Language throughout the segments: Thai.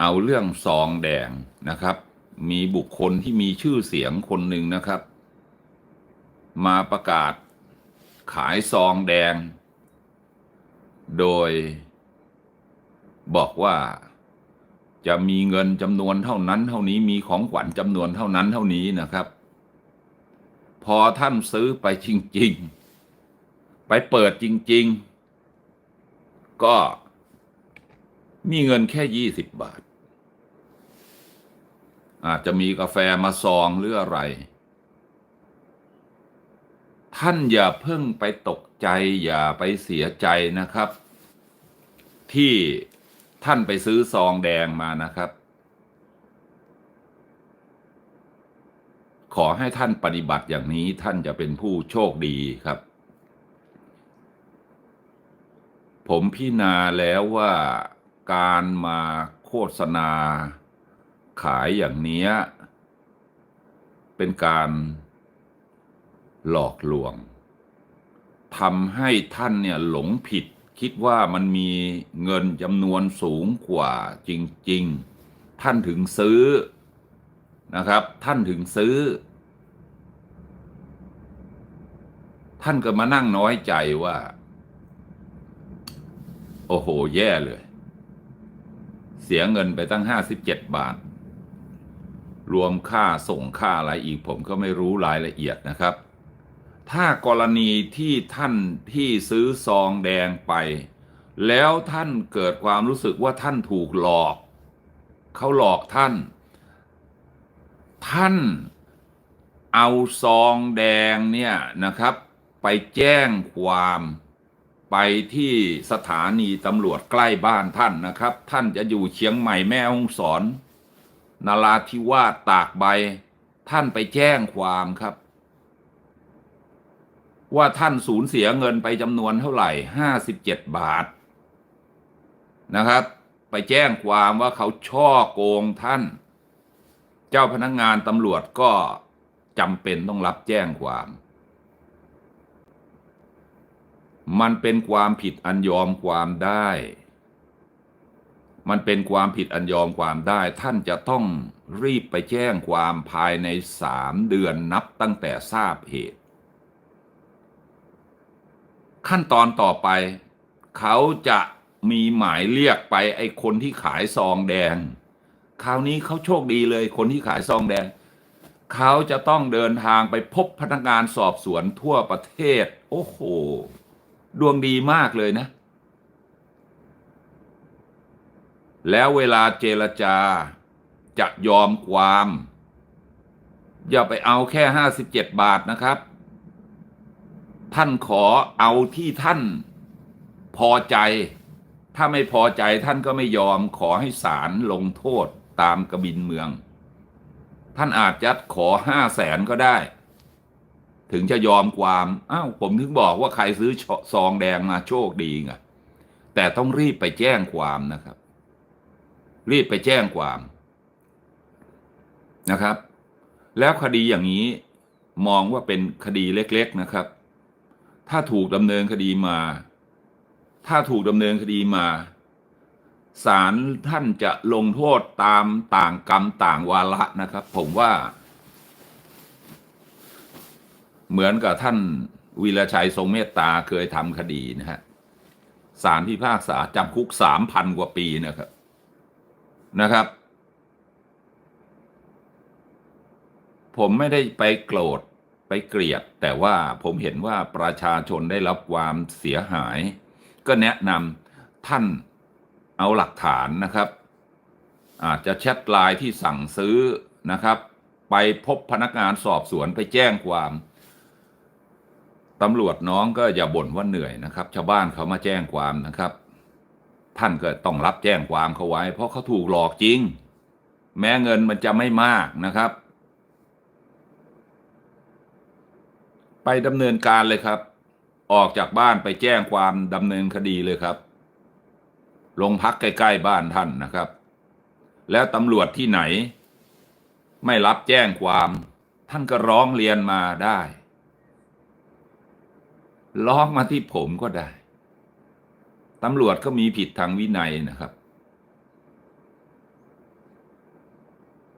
เอาเรื่องซองแดงนะครับ มีบุคคลที่มีชื่อเสียงคนหนึ่งนะครับ มาประกาศขายซองแดง โดยบอกว่าจะมีเงินจำนวนเท่านั้น เท่านี้มีของขวัญจำนวนเท่านั้นเท่านี้นะครับ พอท่านซื้อไปจริง ๆ ไปเปิดจริง ๆ ก็มีเงินแค่ยี่สิบบาท อาจจะมีกาแฟมาซองหรืออะไร ท่านอย่าเพิ่งไปตกใจอย่าไปเสียใจนะครับ ที่ท่านไปซื้อซองแดงมานะครับ ขอให้ท่านปฏิบัติอย่างนี้ท่านจะเป็นผู้โชคดีครับ ผมพิจารณาแล้วว่าการมาโฆษณา ขายอย่างเนี้ย เป็นการหลอกลวงทำให้ท่านเนี่ยหลงผิด คิดว่ามันมีเงินจำนวนสูงกว่าจริง ๆ ท่านถึงซื้อนะครับ ท่านถึงซื้อ ท่านก็มานั่งน้อยใจว่า โอ้โห แย่เลย เสียเงินไปตั้งห้าสิบเจ็ดบาท รวมค่าส่งค่าอะไรอีกผมก็ไม่รู้รายละเอียดนะครับ ถ้ากรณีที่ท่านที่ซื้อซองแดงไป แล้วท่านเกิดความรู้สึกว่าท่านถูกหลอก เขาหลอกท่าน ท่านเอาซองแดงเนี่ยนะครับ ไปแจ้งความไปที่สถานีตำรวจใกล้บ้านท่านนะครับ ท่านจะอยู่เชียงใหม่แม่ฮ่องสอน นาราธิวาสตากใบ ท่านไปแจ้งความครับ ว่าท่านสูญเสียเงินไปจำนวนเท่าไหร่ห้าสิบเจ็ดบาทนะครับ ไปแจ้งความว่าเขาช่อโกงท่าน เจ้าพนักงงานตำรวจก็จำเป็นต้องรับแจ้งความ มันเป็นความผิดอันยอมความได้ มันเป็นความผิดอันยอมความได้ ท่านจะต้องรีบไปแจ้งความภายในสามเดือนนับตั้งแต่ทราบเหตุ ขั้นตอนต่อไป เขาจะมีหมายเรียกไปไอ้คนที่ขายซองแดง คราวนี้เขาโชคดีเลยคนที่ขายซองแดง เขาจะต้องเดินทางไปพบพนักงานสอบสวนทั่วประเทศ โอ้โห ดวงดีมากเลยนะ แล้วเวลาเจรจาจะยอมความ อย่าไปเอาแค่ห้าสิบเจ็ดบาทนะครับ ท่านขอเอาที่ท่านพอใจ ถ้าไม่พอใจท่านก็ไม่ยอมขอให้ศาลลงโทษตามกบินเมือง ท่านอาจจะขอห้าแสนก็ได้ ถึงจะยอมความอ้าวผมถึงบอกว่าใครซื้อซองแดงมาโชคดีไงแต่ต้องรีบไปแจ้งความนะครับ รีบไปแจ้งความนะครับ แล้วคดีอย่างนี้มองว่าเป็นคดีเล็กๆนะครับ ถ้าถูกดำเนินคดีมา ถ้าถูกดำเนินคดีมาศาลท่านจะลงโทษตามต่างกรรมต่างวาระนะครับ ผมว่า เหมือนกับท่านวีรชัยทรงเมตตาเคยทำคดีนะฮะศาลพิพากษาจำคุกสามพันกว่าปีนะครับ นะครับ ผมไม่ได้ไปโกรธไปเกลียด แต่ว่าผมเห็นว่าประชาชนได้รับความเสียหาย ก็แนะนำท่านเอาหลักฐานนะครับ อาจจะแชทไลน์ที่สั่งซื้อนะครับ ไปพบพนักงานสอบสวนไปแจ้งความตำรวจน้องก็อย่าบ่นว่าเหนื่อยนะครับ ชาวบ้านเขามาแจ้งความนะครับ ท่านก็ต้องรับแจ้งความเขาไว้ เพราะเขาถูกหลอกจริง แม้เงินมันจะไม่มากนะครับ ไปดำเนินการเลยครับ ออกจากบ้านไปแจ้งความดำเนินคดีเลยครับโรงพักใกล้ๆบ้านท่านนะครับ แล้วตำรวจที่ไหน ไม่รับแจ้งความ ท่านก็ร้องเรียนมาได้ ร้องมาที่ผมก็ได้ ตำรวจก็มีผิดทางวินัยนะครับ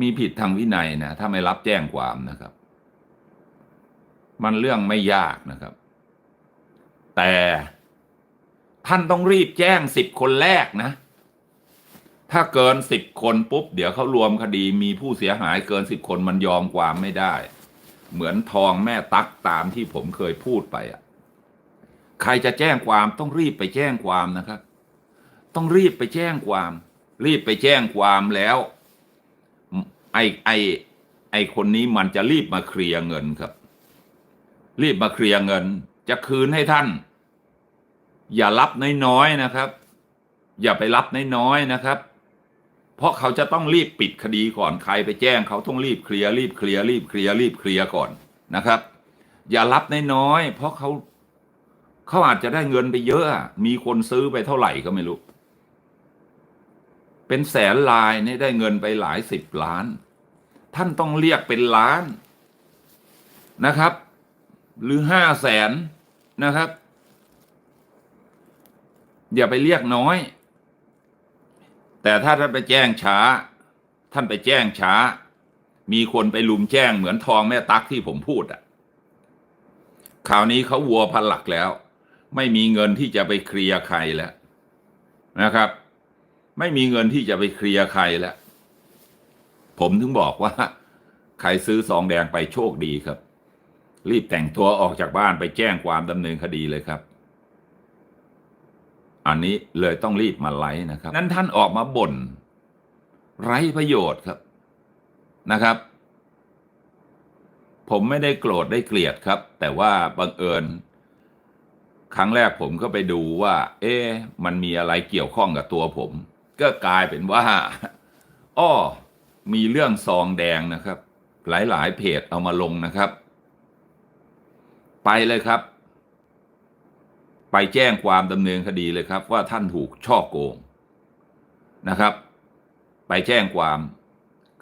มีผิดทางวินัยนะ ถ้าไม่รับแจ้งความนะครับ มันเรื่องไม่ยากนะครับ แต่ท่านต้องรีบแจ้งสิบคนแรกนะ ถ้าเกินสิบคนปุ๊บ เดี๋ยวเขารวมคดีมีผู้เสียหายเกินสิบคนมันยอมความไม่ได้ เหมือนทองแม่ตักตามที่ผมเคยพูดไปอะ ใครจะแจ้งความต้องรีบไปแจ้งความนะครับ ต้องรีบไปแจ้งความ รีบไปแจ้งความแล้ว ไอ้ไอ้ไอ้คนนี้มันจะรีบมาเคลียร์เงินครับ รีบมาเคลียร์เงิน จะคืนให้ท่าน อย่ารับน้อยๆนะครับ อย่าไปรับน้อยๆนะครับ เพราะเขาจะต้องรีบปิดคดีก่อนใครไปแจ้งเขาต้องรีบเคลียร์รีบเคลียร์รีบเคลียร์รีบเคลียร์ก่อนนะครับ อย่ารับน้อยๆเพราะเขา เขาอาจจะได้เงินไปเยอะ มีคนซื้อไปเท่าไหร่ก็ไม่รู้ เป็นแสนลายนี่ได้เงินไปหลายสิบล้าน ท่านต้องเรียกเป็นล้านนะครับ หรือห้าแสนนะครับ อย่าไปเรียกน้อย แต่ถ้าท่านไปแจ้งช้า ท่านไปแจ้งช้า มีคนไปลุมแจ้งเหมือนทองแม่ตักที่ผมพูดอะคราวนี้เขาวัวพันหลักแล้ว ไม่มีเงินที่จะไปเคลียร์ใครแล้วนะครับ ไม่มีเงินที่จะไปเคลียร์ใครแล้วผมถึงบอกว่า ใครซื้อซองแดงไปโชคดีครับ รีบแต่งตัวออกจากบ้านไปแจ้งความดำเนินคดีเลยครับ อันนี้เลยต้องรีบมาไลฟ์นะครับ นั้นท่านออกมาบ่น ไร้ประโยชน์ครับนะครับ ผมไม่ได้โกรธได้เกลียดครับ แต่ว่าบังเอิญ ครั้งแรกผมก็ไปดูว่า เอ๊ะมันมีอะไรเกี่ยวข้องกับตัวผม ก็กลายเป็นว่าอ้อมีเรื่องซองแดงนะครับ หลายๆ เพจเอามาลงนะครับ ไปเลยครับ ไปแจ้งความดำเนินคดีเลยครับ ว่าท่านถูกช่อโกงนะครับ ไปแจ้งความ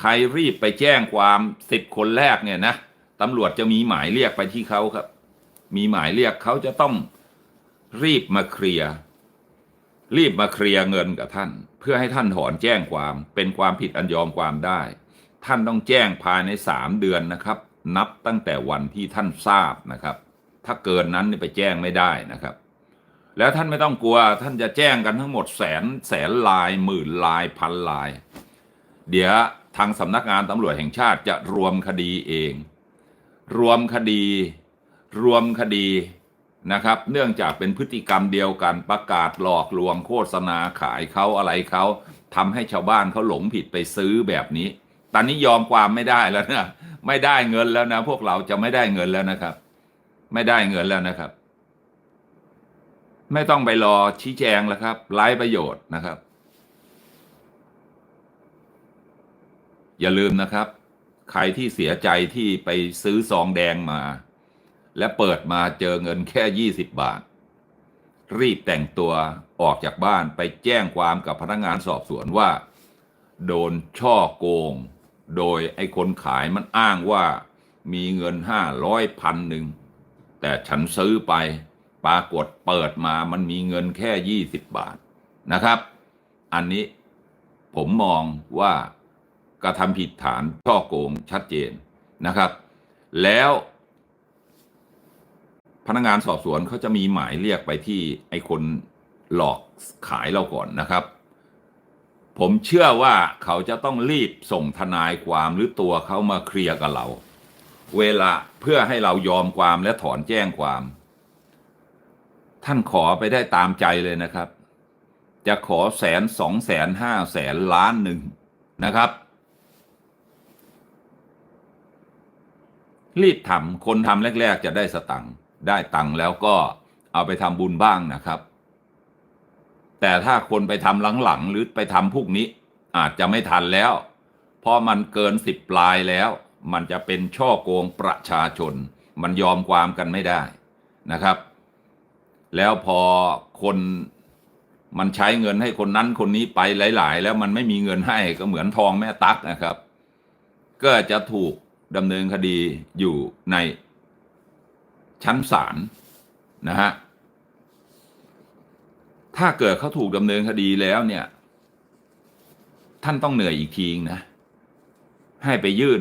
ใครรีบไปแจ้งความสิบคนแรกเนี่ยนะตำรวจจะมีหมายเรียกไปที่เขาครับ มีหมายเรียกเขาจะต้อง รีบมาเคลียร์รีบมาเคลียร์เงินกับท่าน เพื่อให้ท่านถอนแจ้งความเป็นความผิดอันยอมความได้ ท่านต้องแจ้งภายในสามเดือนนะครับ นับตั้งแต่วันที่ท่านทราบนะครับ ถ้าเกินนั้นไปแจ้งไม่ได้นะครับ แล้วท่านไม่ต้องกลัว ท่านจะแจ้งกันทั้งหมดแสนแสนลาย หมื่นลายพันลาย เดี๋ยวทางสำนักงานตำรวจแห่งชาติจะรวมคดีเอง รวมคดี รวมคดี นะครับ เนื่องจากเป็นพฤติกรรมเดียวกันประกาศหลอกลวงโฆษณาขายเขาอะไรเขาทำให้ชาวบ้านเขาหลงผิดไปซื้อแบบนี้ ตอนนี้ยอมความไม่ได้แล้วนะไม่ได้เงินแล้วนะ พวกเราจะไม่ได้เงินแล้วนะครับ ไม่ได้เงินแล้วนะครับ ไม่ต้องไปรอชี้แจงแล้วครับไร้ประโยชน์นะครับ อย่าลืมนะครับ ใครที่เสียใจที่ไปซื้อซองแดงมา และเปิดมาเจอเงินแค่ยี่สิบบาท รีบแต่งตัวออกจากบ้านไปแจ้งความกับพนักงานสอบสวนว่า โดนช่อโกง โดยไอ้คนขายมันอ้างว่ามีเงินห้าร้อยพันหนึ่ง แต่ฉันซื้อไปปรากฏเปิดมามันมีเงินแค่ยี่สิบบาทนะครับ อันนี้ผมมองว่ากระทำผิดฐานช่อโกงชัดเจนนะครับ แล้ว พนักงานสอบสวนเขาจะมีหมายเรียกไปที่ไอ้คนหลอกขายเราก่อนนะครับ ผมเชื่อว่าเขาจะต้องรีบส่งทนายความหรือตัวเขามาเคลียร์กับเรา เวลาเพื่อให้เรายอมความและถอนแจ้งความ ท่านขอไปได้ตามใจเลยนะครับ จะขอแสนสองแสนห้าแสนล้านหนึ่งนะครับรีบทำคนทำแรก ๆ จะได้สตังค์ ได้ตังค์แล้วก็เอาไปทำบุญบ้างนะครับ แต่ถ้าคนไปทำหลังๆหรือไปทำพวกนี้อาจจะไม่ทันแล้ว เพราะมันเกินสิบปลายแล้ว มันจะเป็นช่อโกงประชาชน มันยอมความกันไม่ได้นะครับ แล้วพอคนมันใช้เงินให้คนนั้นคนนี้ไปหลาย ๆ แล้วมันไม่มีเงินให้ก็เหมือนทองแม่ตักนะครับ ก็จะถูกดำเนินคดีอยู่ใน ชั้นศาลนะฮะถ้าเกิดเขาถูกดำเนินคดีแล้วเนี่ย ท่านต้องเหนื่อยอีกทีนะ ให้ไปยื่น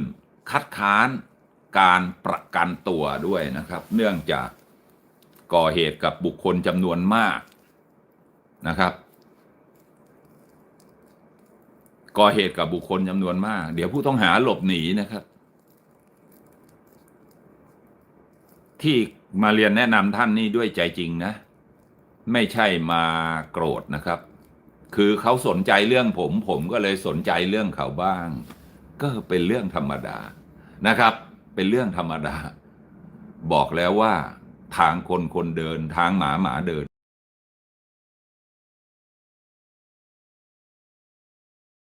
คัดค้านการประกันตัวด้วยนะครับ เนื่องจากก่อเหตุกับบุคคลจำนวนมากนะครับ ก่อเหตุกับบุคคลจำนวนมาก เดี๋ยวผู้ต้องหาหลบหนีนะครับ ที่มาเรียนแนะนำท่านนี่ด้วยใจจริงนะ ไม่ใช่มาโกรธนะครับ คือเขาสนใจเรื่องผม ผมก็เลยสนใจเรื่องเขาบ้าง ก็เป็นเรื่องธรรมดานะครับ เป็นเรื่องธรรมดา บอกแล้วว่า ทางคนคนเดิน ทางหมาหมาเดิน